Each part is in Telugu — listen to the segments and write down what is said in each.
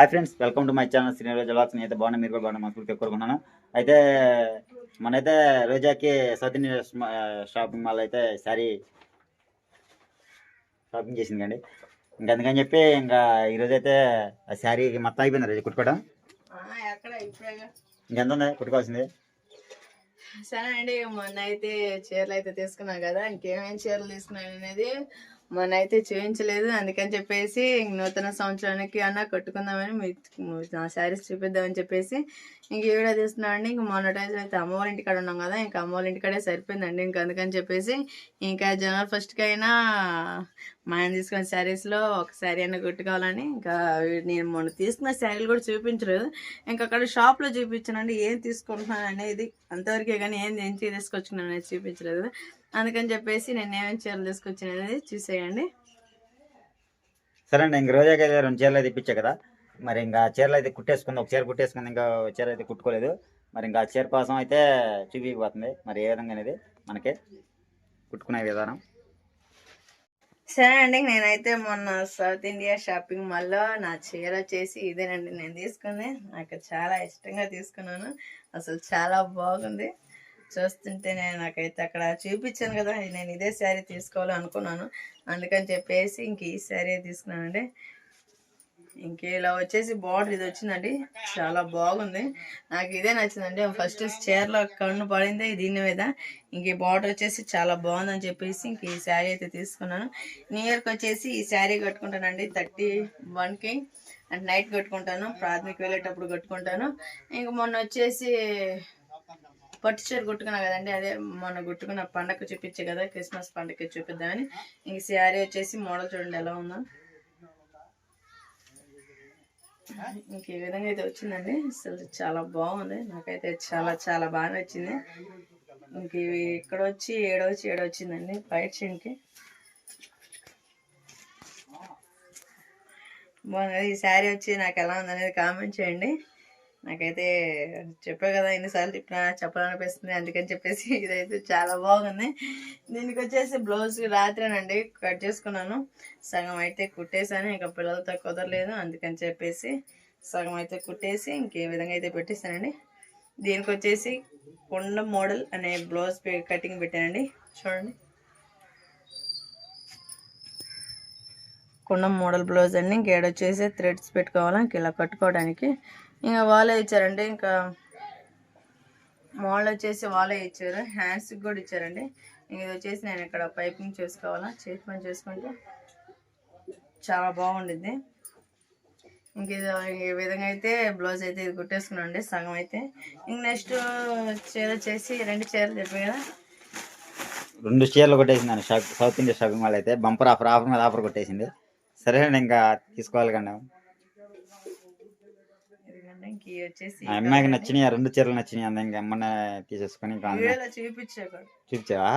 Hi friends welcome to my channel Srinivasa జలాక్స్ నేను అయితే బాగున్నా మీరు కూడా బాగున్నా మనస్ఫూర్తిగా కోరుకున్నాను అయితే మనైతే రోజాకి సౌత్ ఇండియన్ స్మ- షాపింగ్ మాల్ అయితే శారీ షాపింగ్ చేసింది కండి ఇంకా అందుకని చెప్పి ఇంకా ఈరోజు అయితే ఆ శారీ మొత్తం అయిపోయింది రోజు కుట్టుకోవడం. ఇంకెంత ఉంది? కుట్టుకోవాల్సింది. సరే అండి మొన్న అయితే చీరలు అయితే తీసుకున్నాం కదా ఇంకేమేమి చీరలు తీసుకున్నాను అనేది మొన్న అయితే చూపించలేదు అందుకని చెప్పేసి నూతన సంవత్సరానికి అన్న కట్టుకుందామని మీకు నా శారీస్ చూపిద్దామని చెప్పేసి ఇంక ఈ వీడియో తీస్తున్నామండి ఇంక మొన్న టైం అయితే అమ్మవారి ఇంటికాడ ఉన్నాం కదా ఇంకా అమ్మవారి ఇంటికాడే సరిపోయిందండి. ఇంక అందుకని చెప్పేసి ఇంకా జనవరి ఫస్ట్కి అయినా మా ఆయన తీసుకున్న శారీస్లో ఒక శారీ అయినా కుట్టుకోవాలని ఇంకా నేను మొన్న తీసుకున్న శారీలు కూడా చూపించలేదు ఇంకా అక్కడ షాప్లో చూపించానండి ఏం తీసుకుంటున్నాను అనేది. అంతవరకే కానీ ఏం ఏం చీర తీసుకొచ్చుకున్నాను అనేది చూపించలేదు. అందుకని చెప్పేసి నేను ఏమేమి చీరలు తీసుకొచ్చాను అనేది చూసేయండి. సరే అండి ఇంక రోజాకి అయితే రెండు చీరలు అయితే ఇప్పించా కదా. మరి ఇంకా చీరలు అయితే కుట్టేసుకుంది ఒక చీర కుట్టేసుకుంది ఇంకా చీర అయితే కుట్టుకోలేదు. మరి ఇంకా ఆ చీర కోసం అయితే చూపించబోతుంది మరి ఏ విధంగా అనేది మనకి కుట్టుకునే విధానం. సరే అండి నేనైతే మొన్న సౌత్ ఇండియా షాపింగ్ మాల్లో నా చీర వచ్చేసి ఇదేనండి. నేను తీసుకుంది నాకు చాలా ఇష్టంగా తీసుకున్నాను. అసలు చాలా బాగుంది. చూస్తుంటే నేను నాకైతే అక్కడ చూపించాను కదా నేను ఇదే శారీ తీసుకోవాలి అనుకున్నాను అందుకని చెప్పేసి ఇంక ఈ శారీ తీసుకున్నానండి. ఇంకే ఇలా వచ్చేసి బార్డర్ ఇది వచ్చిందండి. చాలా బాగుంది. నాకు ఇదే నచ్చిందండి. ఫస్ట్ చీరలో కన్ను పడిందే దీని మీద. ఇంక బార్డర్ వచ్చేసి చాలా బాగుందని చెప్పేసి ఇంక ఈ శారీ అయితే తీసుకున్నాను. న్యూ ఇయర్కి వచ్చేసి ఈ శారీ కట్టుకుంటానండి. థర్టీ వన్కి. అండ్ నైట్ కట్టుకుంటాను. ప్రాథమిక వెళ్ళేటప్పుడు కట్టుకుంటాను. ఇంక మొన్న వచ్చేసి పట్టు చీర కుట్టుకున్నా కదండి. అదే మొన్న కుట్టుకున్న పండగ చూపించే కదా. క్రిస్మస్ పండగకి చూపిద్దామని. ఇంక శారీ వచ్చేసి మోడల్ చూడండి ఎలా ఉందో. ఇంక ఈ విధంగా అయితే వచ్చిందండి. అసలు చాలా బాగుంది. నాకైతే చాలా చాలా బాగా నచ్చింది. ఇంక ఇవి ఇక్కడ వచ్చి ఏడవచ్చి ఏడవచ్చిందండి బయట చెంకి బాగుంది ఈ శారీ వచ్చి నాకు ఎలా ఉంది అనేది కామెంట్ చేయండి. నాకైతే చెప్పే కదా ఎన్నిసార్లు తిప్పినా చెప్పాలనిపిస్తుంది అందుకని చెప్పేసి ఇదైతే చాలా బాగుంది. దీనికి వచ్చేసి బ్లౌజ్ రాత్రేనండి కట్ చేసుకున్నాను. సగం అయితే కుట్టేశాను ఇంకా పిల్లలతో కుదరలేదు అందుకని చెప్పేసి సగం అయితే కుట్టేసి ఇంకే విధంగా అయితే పెట్టేశానండి. దీనికి వచ్చేసి కొండ మోడల్ అనే బ్లౌజ్ కటింగ్ పెట్టానండి. చూడండి. కుండం మోడల్ బ్లౌజ్ అండి. ఇంకేడొచ్చేసి థ్రెడ్స్ పెట్టుకోవాలి ఇంక ఇలా కట్టుకోవడానికి ఇంకా వాళ్ళే ఇచ్చారండి ఇంకా మోడల్ వచ్చేసి వాళ్ళే ఇచ్చారు హ్యాండ్స్కి కూడా ఇచ్చారండి. ఇంక ఇది వచ్చేసి నేను ఇక్కడ పైపింగ్ చేసుకోవాలా చేతి పని చేసుకుంటే చాలా బాగుండిద్ది. ఇంక ఇది ఈ విధంగా అయితే బ్లౌజ్ అయితే ఇది కుట్టేసుకున్నాండి సగం అయితే. ఇంక నెక్స్ట్ చీర వచ్చేసి రెండు చీరలు చెప్పాయి కదా. రెండు చీరలు కొట్టేసింది shop south India shopping mall అయితే. బంపర్ ఆఫర్ ఆఫర్ మీద ఆఫర్ కొట్టేసింది. సరే అండి ఇంకా తీసుకోవాలి కండి వచ్చేసి అమ్మాయికి నచ్చినాయి? ఆ రెండు చీరలు నచ్చినాయి? అంద ఇంకా అమ్మనే తీసేసుకొని ఇంకా వీడియోలో చూపించాక చూపించావా.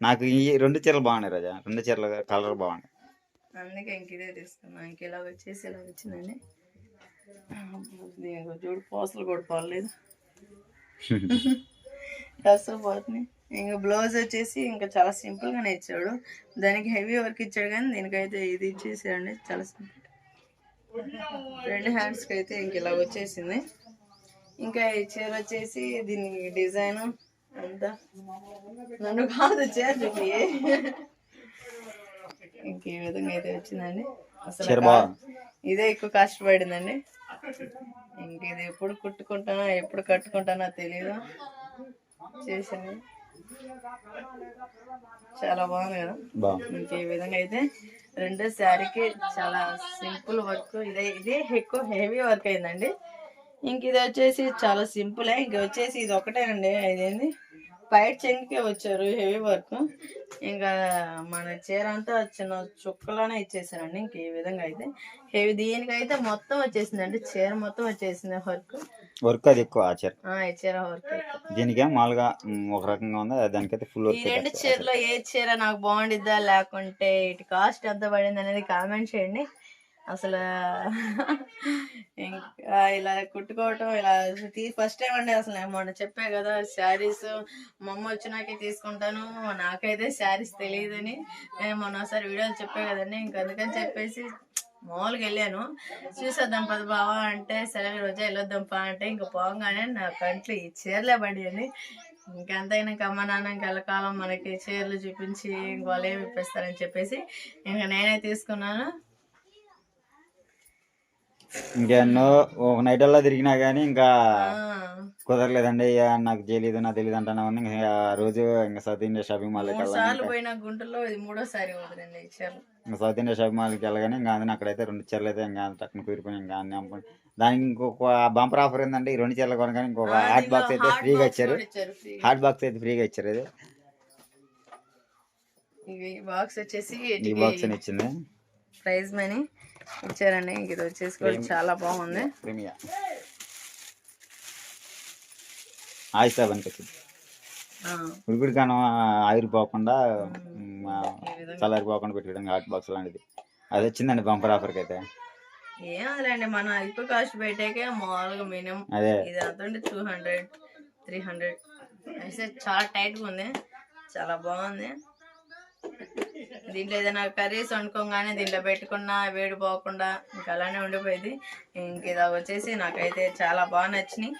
నాకు ఈ రెండు చీరలు బాగున్నాయి రాజా. రెండు చీరలు కలర్ బాగున్నాయి. అందుకే ఇంక ఇదే తీసుకున్నాను ఇంక ఇలా వచ్చేసి ఇలా వచ్చిందండి. చూడు పోసలు కూడా పర్లేదు అసలు పోతున్నాయి ఇంకా బ్లౌజ్ వచ్చేసి ఇంకా చాలా సింపుల్ గానే ఇచ్చాడు. దానికి హెవీ వర్క్ ఇచ్చాడు కానీ దీనికైతే ఇది ఇచ్చేసాడండి చాలా సింపుల్. రెండు హ్యాండ్స్కి అయితే ఇంక ఇలా వచ్చేసింది. ఇంకా ఈ చీర వచ్చేసి దీని డిజైన్ అంతా నన్ను కాదు చీర చూపి. ఇంక ఈ విధంగా అయితే వచ్చిందండి. అసలు. ఇదే ఎక్కువ కష్టపడిందండి ఇంక ఇది ఎప్పుడు కుట్టుకుంటానో ఎప్పుడు కట్టుకుంటానో తెలియదు చేసింది. చాలా బాగుంది కదా? ఇంక ఈ విధంగా అయితే రెండో శారీకి చాలా సింపుల్ వర్క్. ఇదే ఇదే ఎక్కువ హెవీ వర్క్ అయిందండి. ఇంక ఇది వచ్చేసి చాలా సింపులే. ఇంక వచ్చేసి ఇది ఒకటేనండి. ఇదేంది? పైట్ చెంగికే వచ్చారు హెవీ వర్క్. ఇంకా మన చీర అంతా చిన్న చుక్కలోనే ఇచ్చేసారండి ఇంక ఈ విధంగా అయితే. హెవీ దీనికైతే మొత్తం వచ్చేసిందండి చీర మొత్తం వచ్చేసింది వర్క్. వర్క్ అది ఎక్కువ ఆ చీర. ఈ చీర వర్క్ దీనికే మామూలుగా ఒక రకంగా ఉంది దానికైతే ఫుల్ ఈ రెండు చీరలో ఏ చీర నాకు బాగుండిద్దా లేకుంటే ఇటు కాస్ట్ ఎంత పడింది అనేది కామెంట్ చేయండి. అసలు ఇలా కుట్టుకోవటం ఇలా ఫస్ట్ టైం అండి అసలు. నేను మొన్న చెప్పా కదా శారీస్ మా అమ్మ వచ్చినాకే తీసుకుంటాను. నాకైతే శారీస్ తెలియదని నేను మొన్న ఒకసారి వీడియోలు చెప్పా కదండి. ఇంక అందుకని చెప్పేసి మామూలుగా వెళ్ళాను. చూసేద్దాం పద బావా అంటే సరే రోజా వెళ్ళొద్దాం పా అంటే ఇంకా పోగానే నా కంట్లో ఈ చీరలే పడియండి. ఇంకెంతైనా అమ్మ నాన్న ఇంకా మనకి చీరలు చూపించి ఇంకోలేమి ఏమి ఇప్పిస్తారని చెప్పేసి ఇంకా నేనే తీసుకున్నాను. ఇంకెన్నో ఒక నైట్ అలా తిరిగినా కానీ ఇంకా కుదరలేదండి. ఇక నాకు తెలియదు నాకు తెలియదు అంటున్నా ఇంకా ఆ రోజు ఇంకా సౌత్ ఇండియా షాపింగ్ పోయిన గుంటలో ఇది మూడోసారి చీరలు. ఇంకా సౌత్ ఇండియా షాపింగ్ మాల్కి వెళ్ళగానే ఇంకా అందులో అక్కడైతే రెండు చీరలు అయితే ఇంకా టక్కున కుదిరిపోయి ఇంకా అన్ని అమ్ముకుని. దానికి ఇంకొక బంపర్ ఆఫర్ ఏంటంటే ఈ రెండు చీరలు కొనగానే ఇంకొక హాట్ బాక్స్ అయితే ఫ్రీగా ఇచ్చారు. హాట్ బాక్స్ అయితే ఫ్రీగా ఇచ్చారు ఇది. బాక్స్ వచ్చేసి ఈ బాక్స్ ఇచ్చింది. Prize money. ఇచ్చారండి. ఇంక ఇది వచ్చేసి కూడా చాలా బాగుంది. ప్రీమియా ఆయిస్తా పనికొచ్చింది ఆ, ఉడికుడి కానం ఆవిరిపోకుండా చల్లారిపోకుండా పెట్టడం హాట్ బాక్స్ లాంటిది. అది వచ్చిందండి బంపర్ ఆఫర్కి అయితే. ఏం వదిలేండి మనం ఎక్కువ కాస్ట్ పెట్టాకే మామూలుగా మినిమం. అదే. ఇది అంతండి టూ హండ్రెడ్ త్రీ హండ్రెడ్. అయితే చాలా టైట్గా ఉంది. చాలా బాగుంది. దీంట్లో ఏదైనా కర్రీస్ వండుకోగానే దీంట్లో పెట్టుకున్నా వేడి పోకుండా ఇంకా అలానే ఉండిపోయింది. ఇంక ఇది వచ్చేసి నాకైతే చాలా బాగా నచ్చినాయి.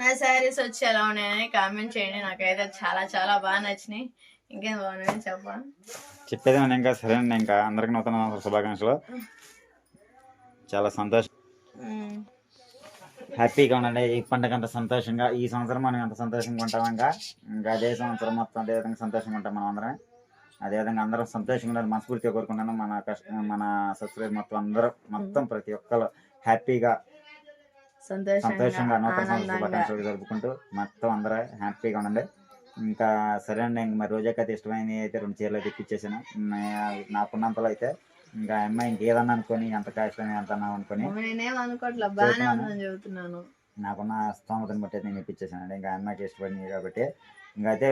నా శారీస్ వచ్చి ఎలా ఉన్నాయని కామెంట్ చేయండి. నాకైతే చాలా చాలా బాగా నచ్చినాయి. ఇంకేం బాగున్నాయని చెప్పా చెప్పేది ఏమన్నా ఇంకా సరేనండి. ఇంకా అందరికి నూతన శుభాకాంక్షలు. చాలా సంతోషం. హ్యాపీగా ఉండండి. ఈ పండుగ అంత సంతోషంగా ఈ సంవత్సరం మనం ఎంత సంతోషంగా ఉంటాం ఇంకా. ఇంకా అదే సంవత్సరం మొత్తం అదే విధంగా సంతోషంగా ఉంటాం మనం అందరం అదేవిధంగా అందరం సంతోషంగా ఉండాలి మనస్ఫూర్తిగా కోరుకుంటున్నాను. మన కష్ట మన సబ్స్క్రైబ్ మొత్తం అందరూ మొత్తం ప్రతి ఒక్కరు హ్యాపీగా సంతోషంగా నూతన సంవత్సర శుభాకాంక్షలు జరుపుకుంటూ మొత్తం అందరూ హ్యాపీగా ఉండండి. ఇంకా సరే అండి ఇంక మరి రోజాకైతే ఇష్టమైనవి అయితే రెండు చీరలు అయితే ఇప్పించేసాను నాకున్నంతలో అయితే ఇంకా అమ్మాయి ఇంకేదన్నా అనుకొని ఎంత అని ఎంత అన్నావు అనుకొని నాకున్న స్తోమతను బట్టి అయితే నేను ఇప్పించేసాను ఇంకా అమ్మాయికి ఇష్టపడింది కాబట్టి ఇంకా అయితే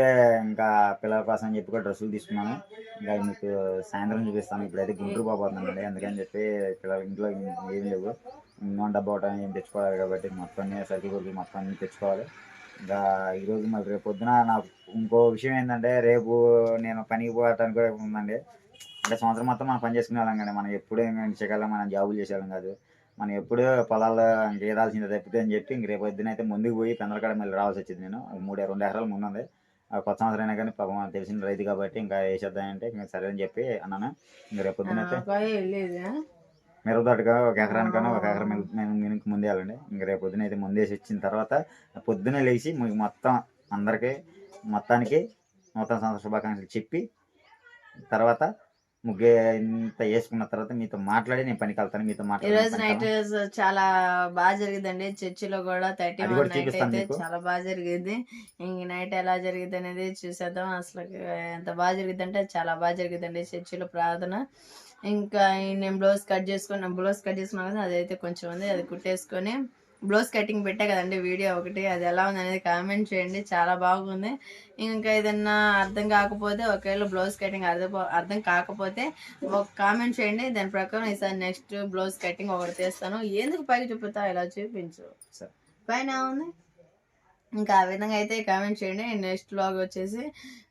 ఇంకా పిల్లల కోసం అని చెప్పి కూడా డ్రెస్సులు తీసుకున్నాను ఇంకా మీకు సాయంత్రం చూపిస్తాను ఇప్పుడైతే గుంటూరు పోబోతుందండి అందుకని చెప్పి పిల్లల ఇంట్లో ఏం లేవు. నూనె డబ్బా ఒకటి ఏం తెచ్చుకోవాలి కాబట్టి మొత్తం అన్ని సరుకులు మొత్తం అన్ని తెచ్చుకోవాలి. ఇంకా ఈరోజు మరి రేపు పొద్దున నాకు ఇంకో విషయం ఏంటంటే రేపు నేను పనికి పోవటానికి కూడా ఉందండి అంటే సంవత్సరం మొత్తం మనం పని చేసుకునే వాళ్ళం కానీ మనం ఎప్పుడు చేయగలం మనం జాబులు చేసేవాళ్ళం కాదు. మనం ఎప్పుడు పొలాల్లో ఇంకేదాల్సిందే తప్పితే అని చెప్పి ఇంక రేపు పొద్దున అయితే ముందుకు పోయి పెందలకాడ మళ్ళీ రావాల్సి వచ్చింది నేను. మూడు రెండు ఎకరాలు ముందు ఉంది. కొత్త సంవత్సరం అయినా కానీ పాపం తెలిసిన రైతు కాబట్టి ఇంకా వేసేద్దామంటే ఇంకా సరే అని చెప్పి అన్నాను. ఇంక రేపు పొద్దున మిరపతోటగా ఒక ఎకరానికన్నా ఒక ఎకరం మినుకు మినుకు ముందేయాలండి ఇంక రేపు పొద్దున అయితే ముందేసి వచ్చిన తర్వాత పొద్దునే లేచి మీకు మొత్తం అందరికీ మొత్తానికి నూతన సంవత్సర శుభాకాంక్షలు చెప్పి తర్వాత ముగ్గే ఇంత వేసుకున్న తర్వాత మీతో మాట్లాడి నేను పనికి వెళ్తాను మీతో ఈ రోజు నైట్ మాట్లాడి చాలా బాగా జరిగిందండి. చర్చిలో కూడా థర్టీ వన్ నైట్ అయితే. చాలా బాగా జరిగింది. ఇంక నైట్ ఎలా జరిగింది అనేది చూసేద్దాం. అసలు ఎంత బాగా జరిగింది అంటే చాలా బాగా జరిగిందండి చర్చిలో ప్రార్థన. ఇంకా ఈ నేను బ్లౌజ్ కట్ చేసుకుని బ్లౌజ్ కట్ చేసుకున్నాను కదా అదైతే కొంచెం ఉంది అది కుట్టేసుకొని బ్లౌజ్ కటింగ్ పెట్టా కదండి వీడియో ఒకటి. అది ఎలా ఉంది అనేది కామెంట్ చేయండి. చాలా బాగుంది. ఇంకా ఏదన్నా అర్థం కాకపోతే ఒకవేళ బ్లౌజ్ కటింగ్ అర్థం అర్థం కాకపోతే ఒక కామెంట్ చేయండి. దాని ప్రకారం ఈసారి నెక్స్ట్ బ్లౌజ్ కటింగ్ ఒకటి తీస్తాను. ఎందుకు పైకి చూపుతా? ఇలా చూపించు. పైన ఉంది ఇంకా ఆ విధంగా అయితే కామెంట్ చేయండి. నెక్స్ట్ బ్లాగ్ వచ్చేసి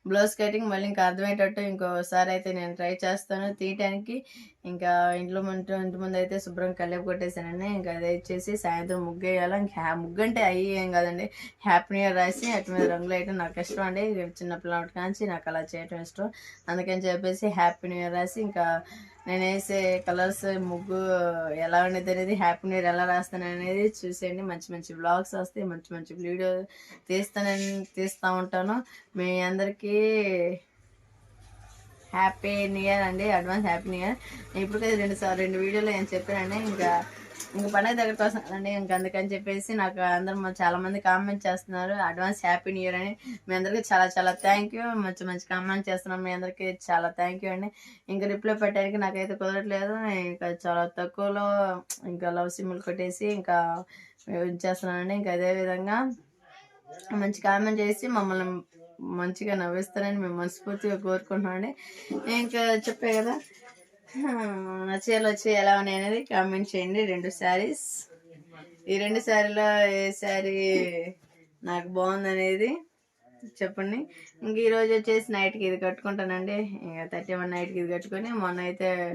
బ్లౌజ్ కటింగ్ మళ్ళీ ఇంకా అర్థమయ్యేటట్టు ఇంకోసారి అయితే నేను ట్రై చేస్తాను తీయటానికి. ఇంకా ఇంట్లో ముందు ఇంటి ముందు అయితే శుభ్రం కలిపి కొట్టేసానండి ఇంకా అది వచ్చేసి సాయంత్రం ముగ్గు వేయాలి ఇంకా హ్యా- ముగ్గు అంటే అయ్యి ఏం కాదండి. హ్యాపీ న్యూ ఇయర్ రాసి అటు మీద రంగులు అయితే నాకు ఇష్టం అండి. చిన్న పిల్లటి కాంచి నాకు అలా చేయటం ఇష్టం. అందుకని చెప్పేసి హ్యాపీ న్యూ ఇయర్ రాసి ఇంకా నేను వేసే కలర్స్ ముగ్గు ఎలా ఉండేది అనేది హ్యాపీ న్యూ ఇయర్ ఎలా రాస్తాను అనేది చూసేయండి. మంచి మంచి బ్లాగ్స్ వస్తాయి. మంచి మంచి వీడియో తీస్తానని తీస్తూ ఉంటాను. మీ అందరికీ హ్యాపీ న్యూ ఇయర్ అండి. అడ్వాన్స్ హ్యాపీ న్యూ ఇయర్ ఇప్పటికైతే రెండు సార్ రెండు వీడియోలు నేను చెప్పానండి. ఇంకా ఇంకా పండగ దగ్గరకు వస్తుందండి ఇంకా అందుకని చెప్పేసి నాకు అందరూ చాలా మంది కామెంట్ చేస్తున్నారు. అడ్వాన్స్ హ్యాపీ న్యూ ఇయర్ అని. మీ అందరికీ చాలా చాలా థ్యాంక్ యూ మంచి మంచి కామెంట్ చేస్తున్నాం మీ అందరికీ చాలా థ్యాంక్ యూ అండి. ఇంకా రిప్లై పెట్టడానికి నాకైతే కుదరట్లేదు. ఇంకా చాలా తక్కువలో ఇంకా లవ్ సిమ్లు కొట్టేసి ఇంకా ఉంచేస్తున్నానండి ఇంకా అదే విధంగా మంచి కామెంట్ చేసి మమ్మల్ని మంచిగా నవ్విస్తారని మేము మనస్ఫూర్తిగా కోరుకుంటున్నామండి. ఇంకా చెప్పే కదా? ఆ, వచ్చి ఎలా ఉన్నాయి అనేది కామెంట్ చేయండి. రెండు శారీస్ ఈ రెండు శారీలో ఏ శారీ నాకు బాగుంది అనేది చెప్పండి. ఇంక ఈరోజు వచ్చేసి నైట్కి ఇది కట్టుకుంటానండి. ఇంకా థర్టీ వన్ నైట్కి ఇది కట్టుకొని మొన్న అయితే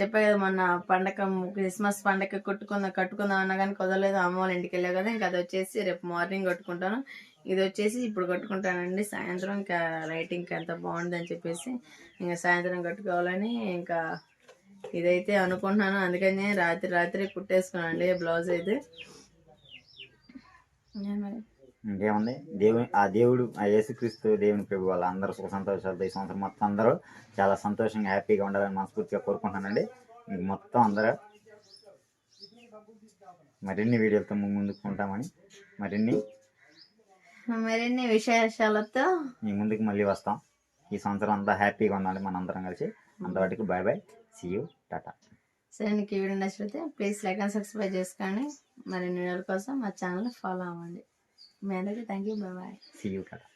చెప్పా కదా మొన్న పండగ క్రిస్మస్ పండగ కుట్టుకుందాం కట్టుకుందాం అన్నా కానీ కుదరలేదు. అమ్మ వాళ్ళ ఇంటికి వెళ్ళావు కదా ఇంకా అది వచ్చేసి రేపు మార్నింగ్ కట్టుకుంటాను. ఇది వచ్చేసి ఇప్పుడు కట్టుకుంటానండి. సాయంత్రం ఇంకా లైటింగ్ ఎంత బాగుందని చెప్పేసి ఇంకా సాయంత్రం కట్టుకోవాలని ఇంకా ఇదైతే అనుకుంటున్నాను. అందుకని రాత్రి రాత్రి కుట్టేసుకున్నానండి బ్లౌజ్ అయితే. ఇంకేముంది? దేవుని ఆ దేవుడు ఆ యేసుక్రీస్తు దేవుని ప్రభు వాళ్ళ అందరూ సుఖ సంతోషాలతో ఈ సంవత్సరం మొత్తం అందరూ చాలా సంతోషంగా హ్యాపీగా ఉండాలని మనస్ఫూర్తిగా కోరుకుంటున్నానండి. ఇంక మొత్తం అందరూ మరిన్ని వీడియోలతో ముందు ముందుకు ఉంటామని మరిన్ని మరిన్ని విశేషాలతో మీ ముందుకు మళ్ళీ వస్తాం. ఈ సంవత్సరం అంతా హ్యాపీగా ఉండాలి మనందరం కలిసి. అంతవాటికి bye bye see you tata సరే నీకు ఈ వీడియో నచ్చితే ప్లీజ్ లైక్ అండ్ సబ్స్క్రైబ్ చేసుకోండి. మరిన్ని వీడియోల కోసం మా ఛానల్ ఫాలో అవ్వండి. మీ అందరికీ thank you bye bye see you tata